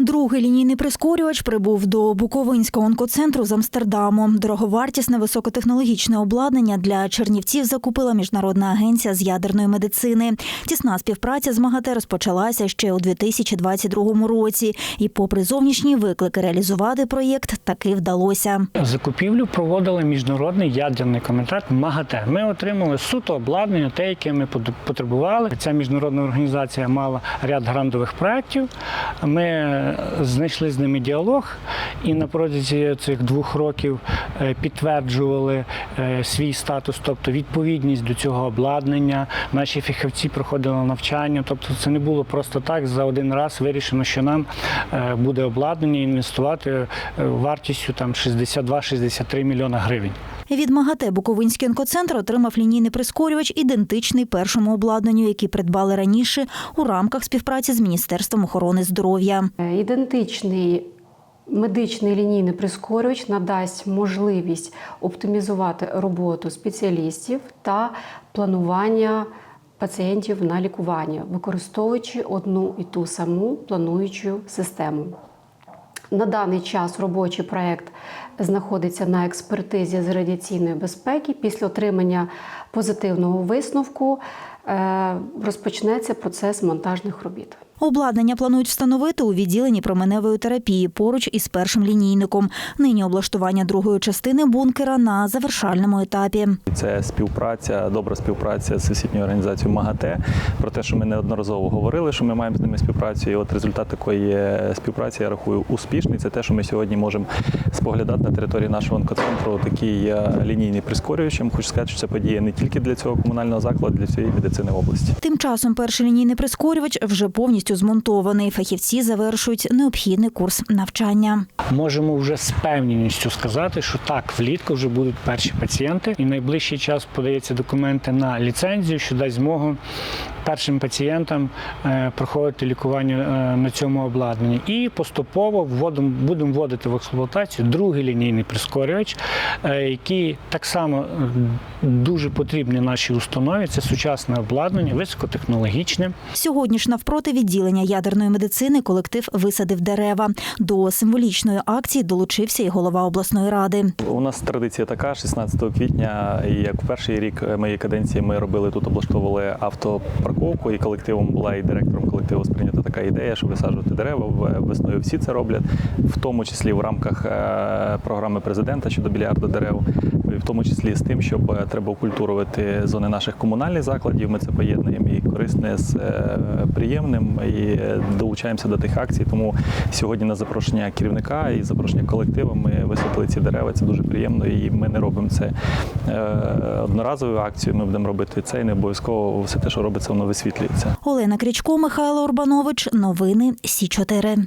Другий лінійний прискорювач прибув до Буковинського онкоцентру з Амстердаму. Дороговартісне високотехнологічне обладнання для чернівців закупила міжнародна агенція з ядерної медицини. Тісна співпраця з МАГАТЕ розпочалася ще у 2022 році. І, попри зовнішні виклики, реалізувати проєкт таки вдалося. Закупівлю проводили міжнародний ядерний комітет МАГАТЕ. Ми отримали суто обладнання, те, яке ми потребували. Ця міжнародна організація мала ряд грантових проєктів. Ми знайшли з ними діалог і на протязі цих двох років е, підтверджували е, свій статус, тобто відповідність до цього обладнання. Наші фахівці проходили навчання. Тобто, це не було просто так за один раз вирішено, що нам е, буде обладнання інвестувати вартістю там 62-63 мільйона гривень. Від МАГАТЕ Буковинський онкоцентр отримав лінійний прискорювач, ідентичний першому обладнанню, який придбали раніше у рамках співпраці з Міністерством охорони здоров'я. Ідентичний медичний лінійний прискорювач надасть можливість оптимізувати роботу спеціалістів та планування пацієнтів на лікування, використовуючи одну і ту саму плануючу систему. На даний час робочий проект знаходиться на експертизі з радіаційної безпеки. Після отримання позитивного висновку розпочнеться процес монтажних робіт. Обладнання планують встановити у відділенні променевої терапії поруч із першим лінійником. Нині облаштування другої частини бункера на завершальному етапі. Це співпраця, добра співпраця з всесвітньою організацією МАГАТЕ. Про те, що ми неодноразово говорили, що ми маємо з ними співпрацю. І от результат такої співпраці я рахую успішний. Це те, що ми сьогодні можемо споглядати на території нашого онкоцентру такий е, лінійний прискорювач. Я Хочу сказати, що це подія не тільки для цього комунального закладу, для всієї медицини області. Тим часом перший лінійний прискорювач вже повністю змонтований. Фахівці завершують необхідний курс навчання. Можемо вже з певністю сказати, що так, влітку вже будуть перші пацієнти, і найближчий час подається документи на ліцензію, що дасть змогу першим пацієнтам е, проходити лікування е, на цьому обладнанні. І поступово вводимо, будемо вводити в експлуатацію другий лінійний прискорювач, е, який так само дуже потрібний нашій установі. Це сучасне обладнання, високотехнологічне. Сьогодні ж навпроти відділення ядерної медицини колектив висадив дерева. До символічної акції долучився і голова обласної ради. У нас традиція така: 16 квітня, як в перший рік моєї каденції ми робили тут, облаштовували автопарковку, і колективом була і директором колективу сприйнята така ідея, щоб висаджувати дерева. Весною всі це роблять, в тому числі в рамках е, програми президента щодо мільярда дерев, і в тому числі з тим, щоб е, треба окультурувати зони наших комунальних закладів. Ми це поєднуємо і корисне з е, приємним, і е, долучаємося до тих акцій. Тому сьогодні на запрошення керівника і запрошення колективу ми висадили ці дерева. Це дуже приємно, і ми не робимо це е, одноразовою акцією. Ми будемо робити це і не обов'язково все те, що робиться, воно висвітлюється. Олена Крічко, Михайло Урбанович. Новини Сі 4